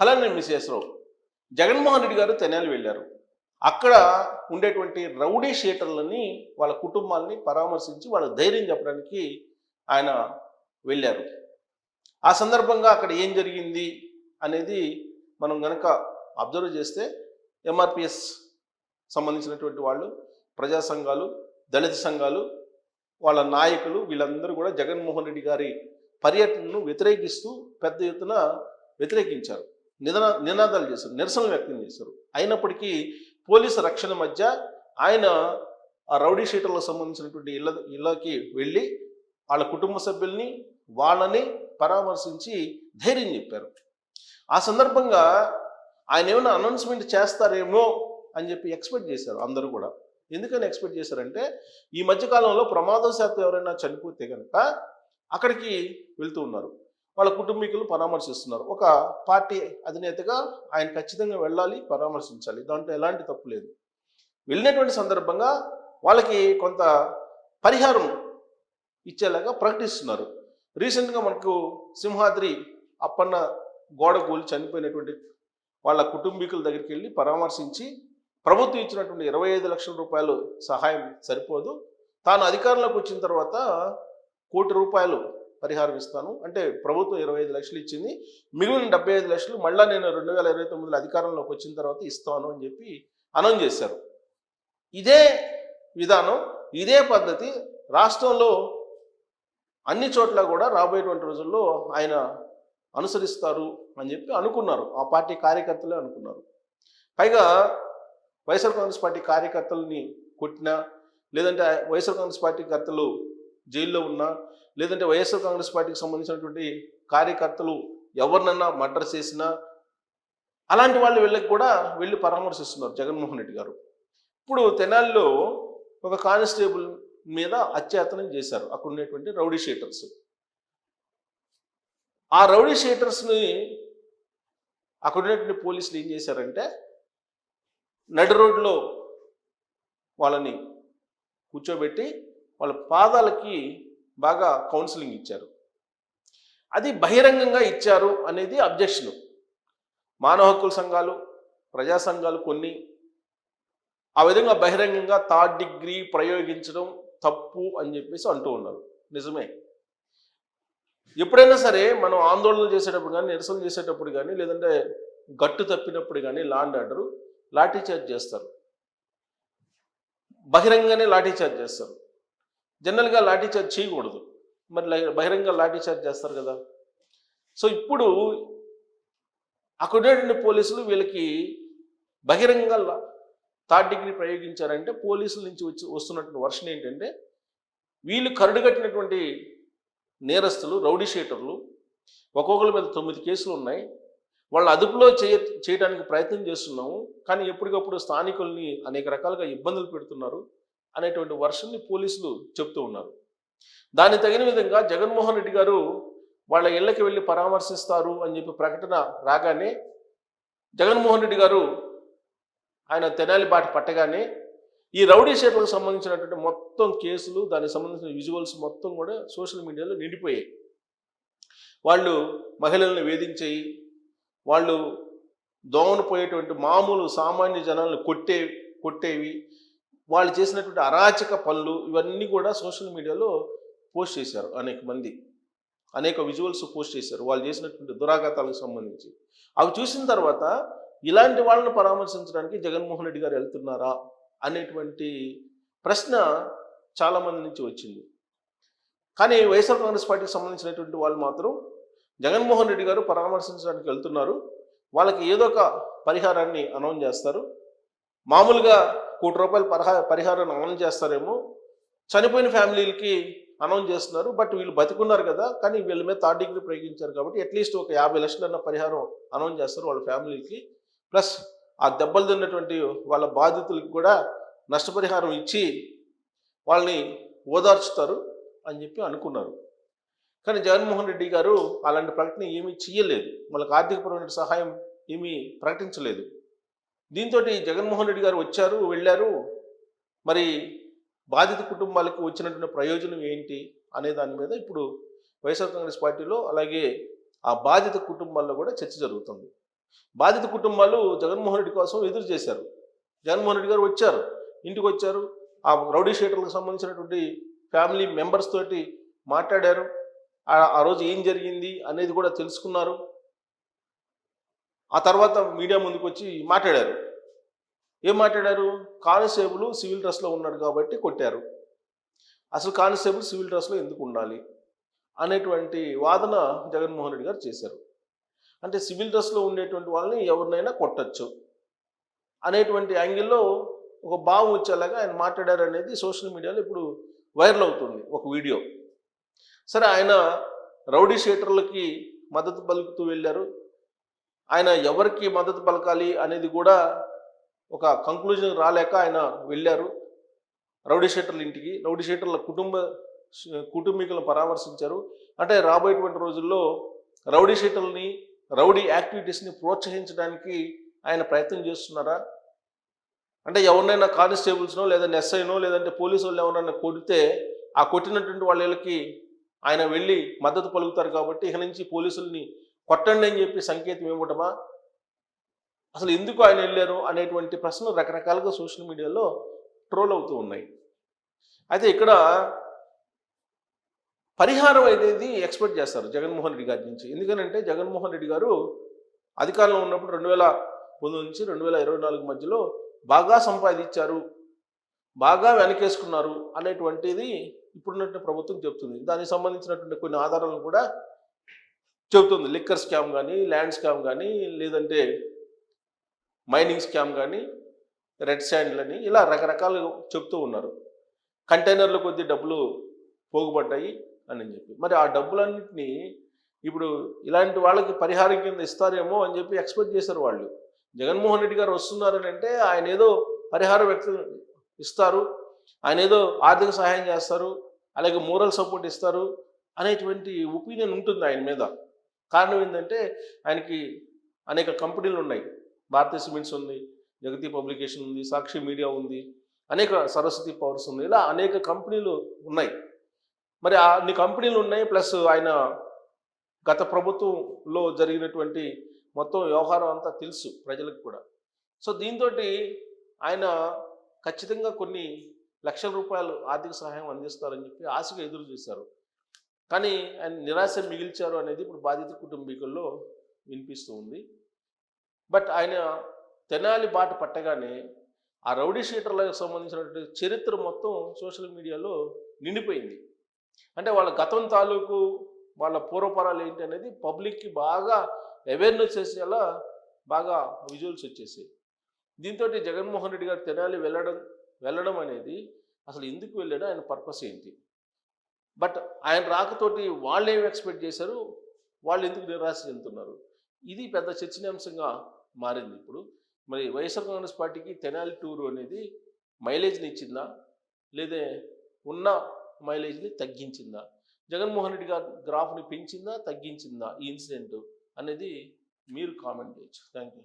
అలానే మిసేశ్వరరావు జగన్మోహన్ రెడ్డి గారు తెనాలి వెళ్ళారు. అక్కడ ఉండేటువంటి రౌడీ షీటర్లని వాళ్ళ కుటుంబాలని పరామర్శించి వాళ్ళ ధైర్యం చెప్పడానికి ఆయన వెళ్ళారు. ఆ సందర్భంగా అక్కడ ఏం జరిగింది అనేది మనం గనక అబ్జర్వ్ చేస్తే ఎంఆర్పిఎస్ సంబంధించినటువంటి వాళ్ళు ప్రజా సంఘాలు దళిత సంఘాలు వాళ్ళ నాయకులు వీళ్ళందరూ కూడా జగన్మోహన్ రెడ్డి గారి పర్యటనను వ్యతిరేకిస్తూ పెద్ద ఎత్తున వ్యతిరేకించారు. నిదన నినాదాలు చేశారు నిరసనలు వ్యక్తం చేశారు. అయినప్పటికీ పోలీసు రక్షణ మధ్య ఆయన ఆ రౌడీ షీటర్లకు సంబంధించినటువంటి ఇళ్ళ ఇళ్ళకి వెళ్ళి వాళ్ళ కుటుంబ సభ్యుల్ని వాళ్ళని పరామర్శించి ధైర్యం చెప్పారు. ఆ సందర్భంగా ఆయన ఏమైనా అనౌన్స్మెంట్ చేస్తారేమో అని చెప్పి ఎక్స్పెక్ట్ చేశారు అందరూ కూడా. ఎందుకని ఎక్స్పెక్ట్ చేశారంటే ఈ మధ్యకాలంలో ప్రమాదవశాత్తు ఎవరైనా చనిపోతే కనుక అక్కడికి వెళ్తూ ఉన్నారు. వాళ్ళ కుటుంబీకులు పరామర్శిస్తున్నారు. ఒక పార్టీ అధినేతగా ఆయన ఖచ్చితంగా వెళ్ళాలి పరామర్శించాలి. దాంట్లో ఎలాంటి తప్పు లేదు. వెళ్ళినటువంటి సందర్భంగా వాళ్ళకి కొంత పరిహారం ఇచ్చేలాగా ప్రకటిస్తున్నారు. రీసెంట్గా మనకు సింహాద్రి అప్పన్న గోడ కూలి చనిపోయినటువంటి వాళ్ళ కుటుంబీకుల దగ్గరికి వెళ్ళి పరామర్శించి ప్రభుత్వం ఇచ్చినటువంటి ఇరవై ఐదు లక్షల రూపాయలు సహాయం సరిపోదు. తాను అధికారంలోకి వచ్చిన తర్వాత కోటి రూపాయలు పరిహారం ఇస్తాను. అంటే ప్రభుత్వం ఇరవై ఐదు లక్షలు ఇచ్చింది. మిగిలిన డెబ్బై ఐదు లక్షలు మళ్ళీ నేను రెండు వేల ఇరవై తొమ్మిదిలో అధికారంలోకి వచ్చిన తర్వాత ఇస్తాను అని చెప్పి అనౌన్స్ చేశారు. ఇదే విధానం ఇదే పద్ధతి రాష్ట్రంలో అన్ని చోట్ల కూడా రాబోయేటువంటి రోజుల్లో ఆయన అనుసరిస్తారు అని చెప్పి అనుకున్నారు. ఆ పార్టీ కార్యకర్తలే అనుకున్నారు. పైగా వైఎస్ఆర్ కాంగ్రెస్ పార్టీ కార్యకర్తలని కొట్టినా లేదంటే వైఎస్ఆర్ కాంగ్రెస్ పార్టీ కర్తలు జైల్లో ఉన్నా లేదంటే వైఎస్ఆర్ కాంగ్రెస్ పార్టీకి సంబంధించినటువంటి కార్యకర్తలు ఎవరినన్నా మర్డర్ చేసినా అలాంటి వాళ్ళు వెళ్ళకి కూడా వెళ్ళి పరామర్శిస్తున్నారు జగన్మోహన్ రెడ్డి గారు. ఇప్పుడు తెనాలిలో ఒక కానిస్టేబుల్ మీద అత్యాతనం చేశారు. అక్కడ ఉండేటువంటి రౌడీ షీటర్స్. ఆ రౌడీ షీటర్స్ని అక్కడ ఉన్నటువంటి పోలీసులు ఏం చేశారంటే నడి రోడ్లో వాళ్ళని కూర్చోబెట్టి వాళ్ళ పాదాలకి బాగా కౌన్సిలింగ్ ఇచ్చారు. అది బహిరంగంగా ఇచ్చారు అనేది అబ్జెక్షన్ మానవ హక్కుల సంఘాలు ప్రజా సంఘాలు కొన్ని ఆ విధంగా బహిరంగంగా థర్డ్ డిగ్రీ ప్రయోగించడం తప్పు అని చెప్పేసి అంటూ ఉన్నారు. నిజమే. ఎప్పుడైనా సరే మనం ఆందోళన చేసేటప్పుడు కానీ నిరసన చేసేటప్పుడు కానీ లేదంటే గట్టు తప్పినప్పుడు కానీ లాండ్ ఆర్డర్ లాఠీ చార్జ్ చేస్తారు. బహిరంగంగానే లాఠీ చార్జ్ చేస్తారు. జనరల్గా లాఠీ చార్జ్ చేయకూడదు. మరి బహిరంగ లాఠీ చార్జ్ చేస్తారు కదా. సో ఇప్పుడు అక్కడ పోలీసులు వీళ్ళకి బహిరంగ లా- థర్డ్ డిగ్రీ ప్రయోగించారంటే పోలీసుల నుంచి వచ్చి వస్తున్నటువంటి వర్షన్ ఏంటంటే వీళ్ళు కరడుగట్టినటువంటి నేరస్తులు రౌడీ షీటర్లు ఒక్కొక్కరి మీద తొమ్మిది కేసులు ఉన్నాయి. వాళ్ళు అదుపులో చేయ చేయడానికి ప్రయత్నం చేస్తున్నాము. కానీ ఎప్పటికప్పుడు స్థానికుల్ని అనేక రకాలుగా ఇబ్బందులు పెడుతున్నారు. అనేటువంటి వర్షన్ని పోలీసులు చెప్తూ ఉన్నారు. దానికి తగిన విధంగా జగన్మోహన్ రెడ్డి గారు వాళ్ళ ఇళ్ళకి వెళ్ళి పరామర్శిస్తారు అని చెప్పి ప్రకటన రాగానే జగన్మోహన్ రెడ్డి గారు ఆయన తెనాలి బాట పట్టగానే ఈ రౌడీ షేట్లకు సంబంధించినటువంటి మొత్తం కేసులు దానికి సంబంధించిన విజువల్స్ మొత్తం కూడా సోషల్ మీడియాలో నిండిపోయాయి. వాళ్ళు మహిళలను వేధించేయి వాళ్ళు దోమను పోయేటువంటి మామూలు సామాన్య జనాలను కొట్టే కొట్టేవి వాళ్ళు చేసినటువంటి అరాచక పనులు ఇవన్నీ కూడా సోషల్ మీడియాలో పోస్ట్ చేశారు అనేక మంది. అనేక విజువల్స్ పోస్ట్ చేశారు. వాళ్ళు చేసినటువంటి దురాఘాతాలకు సంబంధించి. అవి చూసిన తర్వాత ఇలాంటి వాళ్ళని పరామర్శించడానికి జగన్మోహన్ రెడ్డి గారు వెళ్తున్నారా అనేటువంటి ప్రశ్న చాలామంది నుంచి వచ్చింది. కానీ వైఎస్ఆర్ కాంగ్రెస్ పార్టీకి సంబంధించినటువంటి వాళ్ళు మాత్రం జగన్మోహన్ రెడ్డి గారు పరామర్శించడానికి వెళ్తున్నారు. వాళ్ళకి ఏదో ఒక పరిహారాన్ని అనౌన్స్ చేస్తారు. మామూలుగా కోటి రూపాయల పరిహా పరిహారాన్ని అనౌన్స్ చేస్తారేమో. చనిపోయిన ఫ్యామిలీలకి అనౌన్స్ చేస్తున్నారు బట్ వీళ్ళు బతికున్నారు కదా కానీ వీళ్ళ మీద థర్డ్ డిగ్రీ ప్రయోగించారు కాబట్టి అట్లీస్ట్ ఒక యాభై లక్షలన్న పరిహారం అనౌన్స్ చేస్తారు వాళ్ళ ఫ్యామిలీకి. ప్లస్ ఆ దెబ్బలు తిన్నటువంటి వాళ్ళ బాధితులకు కూడా నష్టపరిహారం ఇచ్చి వాళ్ళని ఓదార్చుతారు అని చెప్పి అనుకున్నారు. కానీ జగన్మోహన్ రెడ్డి గారు అలాంటి ప్రకటన ఏమీ చేయలేదు వాళ్ళకి ఆర్థికపరమైన సహాయం ఏమీ ప్రకటించలేదు. దీంతో జగన్మోహన్ రెడ్డి గారు వచ్చారు వెళ్ళారు. మరి బాధిత కుటుంబాలకు వచ్చినటువంటి ప్రయోజనం ఏంటి అనే దాని మీద ఇప్పుడు వైఎస్ఆర్ కాంగ్రెస్ పార్టీలో అలాగే ఆ బాధిత కుటుంబాల్లో కూడా చర్చ జరుగుతుంది. బాధిత కుటుంబాలు జగన్మోహన్ రెడ్డి కోసం ఎదురు చేశారు. జగన్మోహన్ రెడ్డి గారు వచ్చారు ఇంటికి వచ్చారు. ఆ రౌడీ షీటర్లకు సంబంధించినటువంటి ఫ్యామిలీ మెంబర్స్ తోటి మాట్లాడారు. ఆ- ఆ రోజు ఏం జరిగింది అనేది కూడా తెలుసుకున్నారు. ఆ తర్వాత మీడియా ముందుకు వచ్చి మాట్లాడారు. ఏం మాట్లాడారు? కానిస్టేబుల్ సివిల్ డ్రెస్లో ఉన్నాడు కాబట్టి కొట్టారు. అసలు కానిస్టేబుల్ సివిల్ డ్రెస్లో ఎందుకు ఉండాలి? అనేటువంటి వాదన జగన్మోహన్ రెడ్డి గారు చేశారు. అంటే సివిల్ డ్రెస్లో ఉండేటువంటి వాళ్ళని ఎవరినైనా కొట్టచ్చు. అనేటువంటి యాంగిల్లో ఒక భావం వచ్చేలాగా ఆయన మాట్లాడారు అనేది సోషల్ మీడియాలో ఇప్పుడు వైరల్ అవుతుంది ఒక వీడియో. సరే ఆయన రౌడీ షీటర్లకి మద్దతు పలుకుతూ వెళ్ళారు. ఆయన ఎవరికి మద్దతు పలకాలి అనేది కూడా ఒక కంక్లూజన్ రాలేక ఆయన వెళ్ళారు. రౌడీ షెట్టర్ల ఇంటికి రౌడీ షీటర్ల కుటుంబ కుటుంబీకులను పరామర్శించారు. అంటే రాబోయేటువంటి రోజుల్లో రౌడీ షీటర్లని రౌడీ యాక్టివిటీస్ని ప్రోత్సహించడానికి ఆయన ప్రయత్నం చేస్తున్నారా? అంటే ఎవరినైనా కానిస్టేబుల్స్నో లేదంటే ఎస్ఐనో లేదంటే పోలీసు వాళ్ళు ఎవరైనా కొడితే ఆ కొట్టినటువంటి వాళ్ళకి ఆయన వెళ్ళి మద్దతు పలుకుతారు కాబట్టి ఇక నుంచి పోలీసుల్ని కొట్టండి అని చెప్పి సంకేతం ఇవ్వటమా? అసలు ఎందుకు ఆయన వెళ్ళారు అనేటువంటి ప్రశ్నలు రకరకాలుగా సోషల్ మీడియాలో ట్రోల్ అవుతూ ఉన్నాయి. అయితే ఇక్కడ పరిహారం అనేది ఎక్స్పెక్ట్ చేస్తారు జగన్మోహన్ రెడ్డి గారి నుంచి. ఎందుకనంటే జగన్మోహన్ రెడ్డి గారు అధికారంలో ఉన్నప్పుడు రెండు వేల పంతొమ్మిది నుంచి రెండు వేల ఇరవై నాలుగు మధ్యలో బాగా సంపాదించారు బాగా వెనకేసుకున్నారు అనేటువంటిది ఇప్పుడున్నటువంటి ప్రభుత్వం చెప్తుంది. దానికి సంబంధించినటువంటి కొన్ని ఆధారాలను కూడా చెబుతుంది. లిక్కర్ స్కామ్ కానీ ల్యాండ్ స్కామ్ కానీ లేదంటే మైనింగ్ స్కామ్ కానీ రెడ్ శాండ్లని ఇలా రకరకాలు చెప్తూ ఉన్నారు. కంటైనర్ల కొద్ది డబ్బులు పోగుపడ్డాయి అని చెప్పి. మరి ఆ డబ్బులన్నింటినీ ఇప్పుడు ఇలాంటి వాళ్ళకి పరిహారం కింద ఇస్తారేమో అని చెప్పి ఎక్స్పెక్ట్ చేశారు వాళ్ళు. జగన్మోహన్ రెడ్డి గారు వస్తున్నారని అంటే ఆయన ఏదో పరిహారం వ్యక్తం ఇస్తారు ఆయన ఏదో ఆర్థిక సహాయం చేస్తారు అలాగే మోరల్ సపోర్ట్ ఇస్తారు అనేటువంటి ఒపీనియన్ ఉంటుంది ఆయన మీద. కారణం ఏంటంటే ఆయనకి అనేక కంపెనీలు ఉన్నాయి. భారతీయ సిమెంట్స్ ఉంది జగతి పబ్లికేషన్ ఉంది సాక్షి మీడియా ఉంది అనేక సరస్వతి పవర్స్ ఉంది ఇలా అనేక కంపెనీలు ఉన్నాయి. మరి అన్ని కంపెనీలు ఉన్నాయి ప్లస్ ఆయన గత ప్రభుత్వంలో జరిగినటువంటి మొత్తం వ్యవహారం అంతా తెలుసు ప్రజలకు కూడా. సో దీంతో ఆయన ఖచ్చితంగా కొన్ని లక్షల రూపాయలు ఆర్థిక సహాయం అందిస్తారని చెప్పి ఆశగా ఎదురు చూశారు. కానీ ఆయన నిరాశ మిగిల్చారు అనేది ఇప్పుడు బాధిత కుటుంబీకుల్లో వినిపిస్తూ ఉంది. బట్ ఆయన తెనాలి బాట పట్టగానే ఆ రౌడీ షీటర్లకు సంబంధించినటువంటి చరిత్ర మొత్తం సోషల్ మీడియాలో నిండిపోయింది. అంటే వాళ్ళ గతం తాలూకు వాళ్ళ పూర్వపరాలు ఏంటి అనేది పబ్లిక్కి బాగా అవేర్నెస్ చేసేలా బాగా విజువల్స్ వచ్చేసాయి. దీంతో జగన్మోహన్ రెడ్డి గారు తెనాలి వెళ్ళడం వెళ్ళడం అనేది అసలు ఎందుకు వెళ్ళాడో ఆయన పర్పస్ ఏంటి? బట్ ఆయన రాకతోటి వాళ్ళు ఏం ఎక్స్పెక్ట్ చేశారు? వాళ్ళు ఎందుకు నిరాశ చెందుతున్నారు? ఇది పెద్ద చర్చనీయాంశంగా మారింది ఇప్పుడు. మరి వైఎస్ఆర్ కాంగ్రెస్ పార్టీకి తెనాలి టూర్ అనేది మైలేజ్ని ఇచ్చిందా? లేదా ఉన్న మైలేజ్ని తగ్గించిందా? జగన్మోహన్ రెడ్డి గారు గ్రాఫ్ని పెంచిందా? తగ్గించిందా ఈ ఇన్సిడెంట్ అనేది మీరు కామెంట్ చేయొచ్చు. Thank you